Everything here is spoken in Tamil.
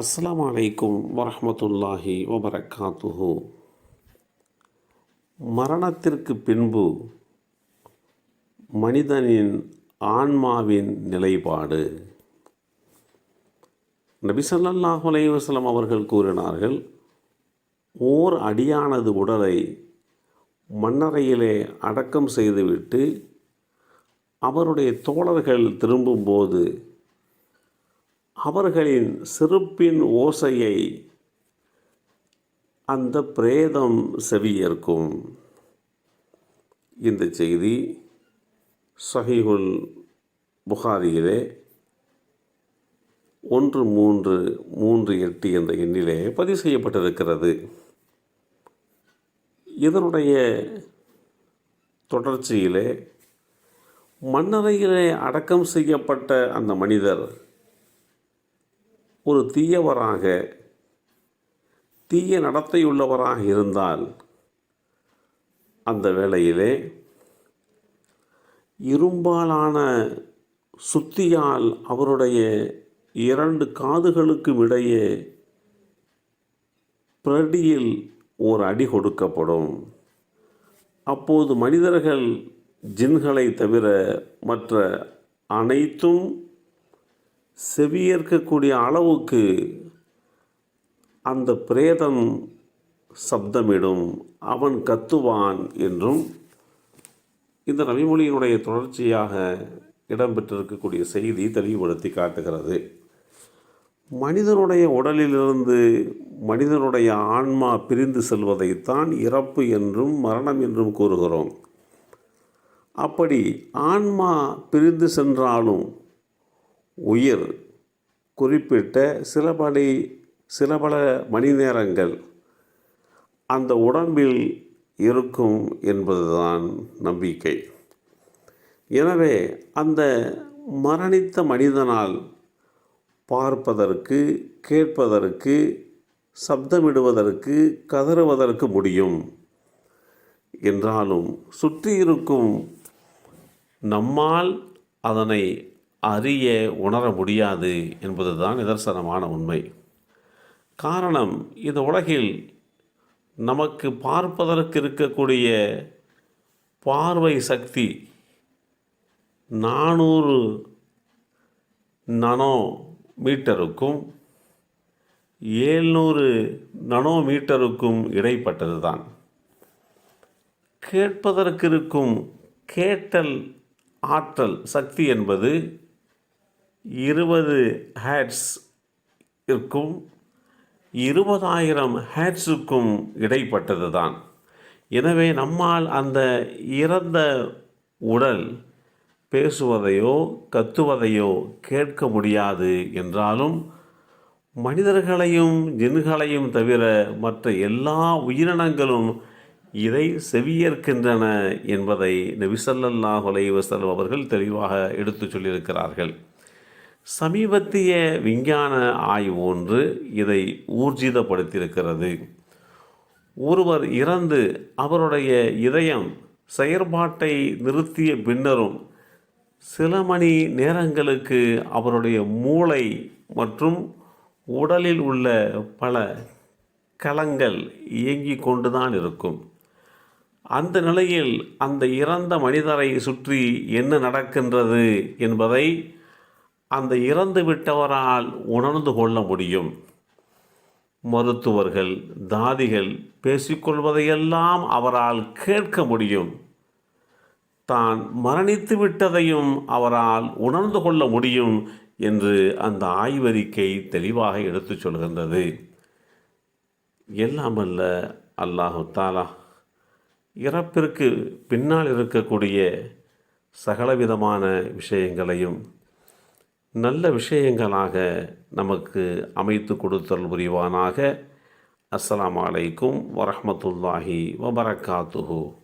அஸ்லாம் வலைக்கும் வரமத்துல்லாஹி வபரகாத்துஹு. மரணத்திற்கு பின்பு மனிதனின் ஆன்மாவின் நிலைப்பாடு. நபிசல்லாஹ் அலைவாஸ்லாம் அவர்கள் கூறினார்கள் ஓர் அடியானது உடலை மண்ணறையிலே அடக்கம் செய்துவிட்டு அவருடைய தோழர்கள் திரும்பும்போது அவர்களின் செருப்பின் ஓசையை அந்த பிரேதம் செவியேற்கும். இந்த செய்தி சஹிஹுல் புகாரியிலே ஒன்று மூன்று மூன்று எட்டு என்ற எண்ணிலே பதிவு செய்யப்பட்டிருக்கிறது. இதனுடைய தொடர்ச்சியிலே மண்ணறையிலே அடக்கம் செய்யப்பட்ட அந்த மனிதர் ஒரு தீயவராக தீய நடத்தையுள்ளவராக இருந்தால் அந்த வேளையிலே இரும்பாலான சுத்தியால் அவருடைய இரண்டு காதுகளுக்கும் இடையே பிரடியில் ஒரு அடி கொடுக்கப்படும். அப்போது மனிதர்கள் ஜின்களை தவிர மற்ற அனைத்தும் செவியேற்கக்கூடிய அளவுக்கு அந்த பிரேதம் சப்தமிடும் அவன் கத்துவான் என்றும் இந்த நபிமொழியினுடைய தொடர்ச்சியாக இடம்பெற்றிருக்கக்கூடிய செய்தி தெளிவுபடுத்தி காட்டுகிறது. மனிதனுடைய உடலிலிருந்து மனிதனுடைய ஆன்மா பிரிந்து செல்வதைத்தான் இறப்பு என்றும் மரணம் என்றும் கூறுகிறோம். அப்படி ஆன்மா பிரிந்து சென்றாலும் உயிர் குறிப்பிட்ட சில மணி சில பல மணி நேரங்கள் அந்த உடம்பில் இருக்கும் என்பதுதான் நம்பிக்கை. எனவே அந்த மரணித்த மனிதனால் பார்ப்பதற்கு கேட்பதற்கு சப்தமிடுவதற்கு கதறுவதற்கு முடியும். என்றாலும் சுற்றி இருக்கும் நம்மால் அதனை அறிய உணர முடியாது என்பதுதான் நிதர்சனமான உண்மை. காரணம் இந்த உலகில் நமக்கு பார்ப்பதற்கு இருக்கக்கூடிய பார்வை சக்தி நானூறு நனோ மீட்டருக்கும் ஏழ்நூறு நனோ மீட்டருக்கும் இடைப்பட்டது தான் கேட்பதற்கு இருக்கும் கேட்டல் ஆற்றல் சக்தி என்பது இருபது ஹேட்ஸ் இருக்கும் இருபதாயிரம் ஹேட்ஸுக்கும் இடைப்பட்டது தான் எனவே நம்மால் அந்த இறந்த உடல் பேசுவதையோ கத்துவதையோ கேட்க முடியாது என்றாலும் மனிதர்களையும் ஜின்களையும் தவிர மற்ற எல்லா உயிரினங்களும் இதை செவியேற்கின்றன என்பதை நபிசல்லாஹ் அலைவசல் அவர்கள் தெளிவாக எடுத்துச் சொல்லியிருக்கிறார்கள். சமீபத்திய விஞ்ஞான ஆய்வு ஒன்று இதை ஊர்ஜிதப்படுத்தியிருக்கிறது. ஒருவர் இறந்து அவருடைய இதயம் செயற்பாட்டை நிறுத்திய பின்னரும் சில மணி நேரங்களுக்கு அவருடைய மூளை மற்றும் உடலில் உள்ள பல களங்கள் இயங்கிக் கொண்டுதான் இருக்கும். அந்த நிலையில் அந்த இறந்த மனிதரை சுற்றி என்ன நடக்கின்றது என்பதை அந்த இறந்து விட்டவரால் உணர்ந்து கொள்ள முடியும். மருத்துவர்கள் தாதிகள் பேசிக்கொள்வதையெல்லாம் அவரால் கேட்க முடியும். தான் மரணித்து விட்டதையும் அவரால் உணர்ந்து கொள்ள முடியும் என்று அந்த ஆய்வறிக்கை தெளிவாக எடுத்துச் சொல்கின்றது. அல்ல அல்லாஹு தாலா இறப்பிற்கு பின்னால் இருக்கக்கூடிய சகலவிதமான விஷயங்களையும் நல்ல விஷயங்களாக நமக்கு அமைத்து கொடுத்தல் புரிவானாக. அஸ்லாம் அலைக்கும் வரமத்துல்லாஹி வபரகாத்துஹூ.